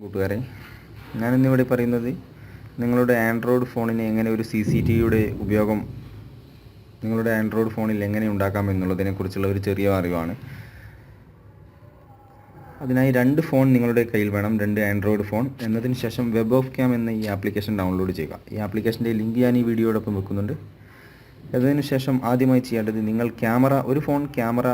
കൂട്ടുകാരെ ഞാനിന്നിവിടെ പറയുന്നത് നിങ്ങളുടെ ആൻഡ്രോയിഡ് ഫോണിന് എങ്ങനെ ഒരു സി സി ടി വിയുടെ ഉപയോഗം നിങ്ങളുടെ ആൻഡ്രോയിഡ് ഫോണിൽ എങ്ങനെ ഉണ്ടാക്കാം എന്നുള്ളതിനെക്കുറിച്ചുള്ള ഒരു ചെറിയ അറിവാണ്. അതിനായി രണ്ട് ഫോൺ നിങ്ങളുടെ കയ്യിൽ വേണം രണ്ട് ആൻഡ്രോയിഡ് ഫോൺ. എന്നതിന് ശേഷം വെബ് ഓഫ് ക്യാം എന്ന ഈ ആപ്ലിക്കേഷൻ ഡൗൺലോഡ് ചെയ്യുക. ഈ ആപ്ലിക്കേഷന്റെ ലിങ്ക് ഞാൻ ഈ വീഡിയോയോടൊപ്പം വെക്കുന്നുണ്ട്. അതിനു ശേഷം ആദ്യമായി ചെയ്യേണ്ടത് നിങ്ങൾ ക്യാമറ ഒരു ഫോൺ ക്യാമറ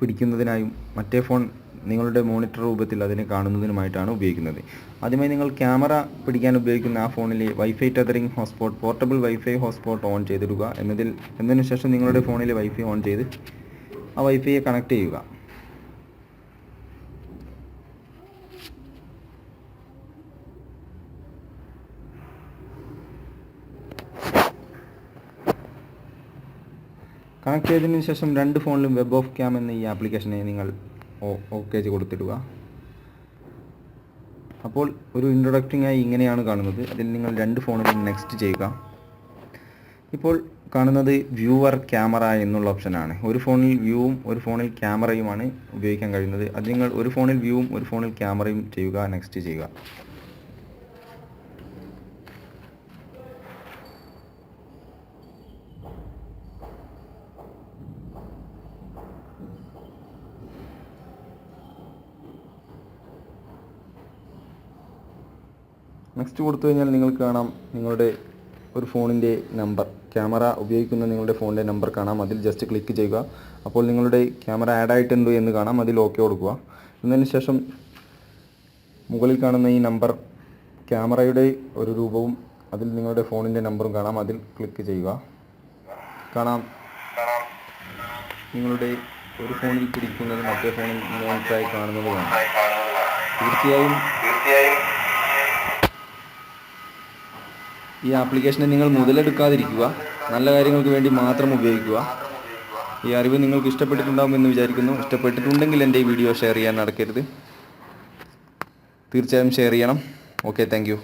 പിടിക്കുന്നതിനായും മറ്റേ ഫോൺ നിങ്ങളുടെ മോണിറ്റർ രൂപത്തിൽ അതിനെ കാണുന്നതിനുമായിട്ടാണ് ഉപയോഗിക്കുന്നത്. ആദ്യമായി നിങ്ങൾ ക്യാമറ പിടിക്കാൻ ഉപയോഗിക്കുന്ന ആ ഫോണിലെ wifi tethering hotspot portable wifi hotspot on ചെയ്തിടുക. എന്നതിൽ എന്നതിന് ശേഷം നിങ്ങളുടെ ഫോണിലെ വൈഫൈ ഓൺ ചെയ്ത് ആ വൈഫൈയെ കണക്ട് ചെയ്യുക. കണക്ട് ചെയ്തതിന് ശേഷം രണ്ട് ഫോണിലും വെബ് ഓഫ് ക്യാം എന്ന ഈ ആപ്ലിക്കേഷനെ നിങ്ങൾ ഓക്കെ കൊടുത്തിടുക. അപ്പോൾ ഒരു ഇൻട്രൊഡക്റ്റിംഗ് ആയി ഇങ്ങനെയാണ് കാണുന്നത്. അതിൽ നിങ്ങൾ രണ്ട് ഫോണിലും നെക്സ്റ്റ് ചെയ്യുക. ഇപ്പോൾ കാണുന്നത് വ്യൂവർ ക്യാമറ എന്നുള്ള ഓപ്ഷനാണ് ഒരു ഫോണിൽ വ്യൂവും ഒരു ഫോണിൽ ക്യാമറയുമാണ് ഉപയോഗിക്കാൻ കഴിയുന്നത്. അത് നിങ്ങൾ ഒരു ഫോണിൽ വ്യൂവും ഒരു ഫോണിൽ ക്യാമറയും ചെയ്യുക നെക്സ്റ്റ് ചെയ്യുക. നെക്സ്റ്റ് കൊടുത്തു കഴിഞ്ഞാൽ നിങ്ങൾക്ക് കാണാം നിങ്ങളുടെ ഒരു ഫോണിന്റെ നമ്പർ. ക്യാമറ ഉപയോഗിക്കുന്ന നിങ്ങളുടെ ഫോണിന്റെ നമ്പർ കാണാം. അതിൽ ജസ്റ്റ് ക്ലിക്ക് ചെയ്യുക. അപ്പോൾ നിങ്ങളുടെ ക്യാമറ ആഡ് ആയിട്ടുണ്ട് എന്ന് കാണാം. അതിൽ ഓക്കെ കൊടുക്കുക. എന്നതിന് ശേഷം മുകളിൽ കാണുന്ന ഈ നമ്പർ ക്യാമറയുടെ ഒരു രൂപവും അതിൽ നിങ്ങളുടെ ഫോണിന്റെ നമ്പറും കാണാം. അതിൽ ക്ലിക്ക് ചെയ്യുക. കാണാം. നിങ്ങളുടെ ഒരു ഫോണിൽ പിടിക്കുന്നത് മറ്റേ ഫോണിൽ മോണിറ്ററായി കാണുന്നതുമാണ്. തീർച്ചയായും തീർച്ചയായും ഈ ആപ്ലിക്കേഷനെ നിങ്ങൾ മുതലെടുക്കാതിരിക്കുക. നല്ല കാര്യങ്ങൾക്ക് വേണ്ടി മാത്രം ഉപയോഗിക്കുക. ഈ അറിവ് നിങ്ങൾക്ക് ഇഷ്ടപ്പെട്ടിട്ടുണ്ടാകുമെന്ന് വിചാരിക്കുന്നു. ഇഷ്ടപ്പെട്ടിട്ടുണ്ടെങ്കിൽ എന്റെ ഈ വീഡിയോ ഷെയർ ചെയ്യാൻ നടക്കരുത്. തീർച്ചയായും ഷെയർ ചെയ്യണം. Okay thank